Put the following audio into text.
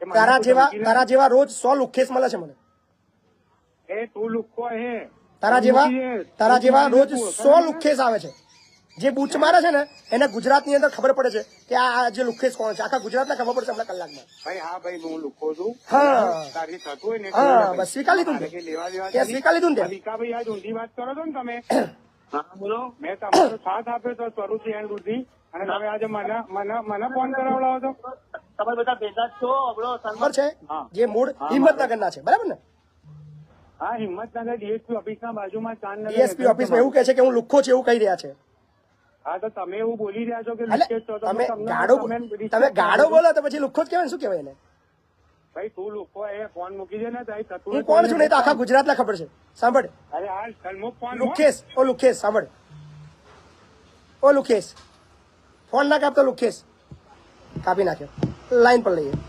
તારા જેવા તારા જેવા રોજ સો લુખેસ મળે છે મને. એ તું લુખ્ખો હે. તારા જેવા તારા જેવા રોજ સો લુખેસ આવે છે. જે બૂચ મારે છે ને એને ગુજરાતની અંદર ખબર પડે છે કે આ જે લુખેસ કોણ છે. આખા ગુજરાતને ખબર પડશે હમણાં કલાકમાં. ભાઈ હા ભાઈ હું લુખો છું. હા. હા, બસ સ્વીકાર લીધું ને. મારે કઈ લેવા દેવા તે નથી. સ્વીકાર લીધું ને ભાઈ આજ ઊંધી વાત કરો છો ને તમે? હા બોલો. મેં તમારો સાથ આપ્યો તો સ્વરૂપ સુધી અને તમે આજે મને મને મને ફોન કરાવડાવો છો? તમે બધા ભેગા છો આપણો સન્માન છે? જે મૂળ હિંમતનગરના છે બરાબર ને? હા હિંમતનગર ડીએસપી ઓફિસના બાજુમાં ચાંદનગર ડીએસપી ઓફિસમાં એવું કહે છે કે હું લુખ્ખો છું એવું કહી રહ્યા છે. હા તો તમે એવું બોલી રહ્યા છો કે એટલે લિસ્ટેડ છો તો તમે ગાડો તમે તમે ગાડો બોલો તો પછી લુખ્ખો જ કહેવાય શું કહેવાય એને? ભાઈ તું લોકો એ ફોન મૂકી દે ને તારી થતું હું કોણ છું નહીં તો આખા ગુજરાતને ખબર છે. સાંભળ. અરે આ સન્મુખ ફોન લુખેશ ઓ લુખેશ સાંભળ. ઓ લુખેશ. ફોન ના કાપતો લુખેશ. કાપી નાખ્યો. લાઈન પર લઈએ.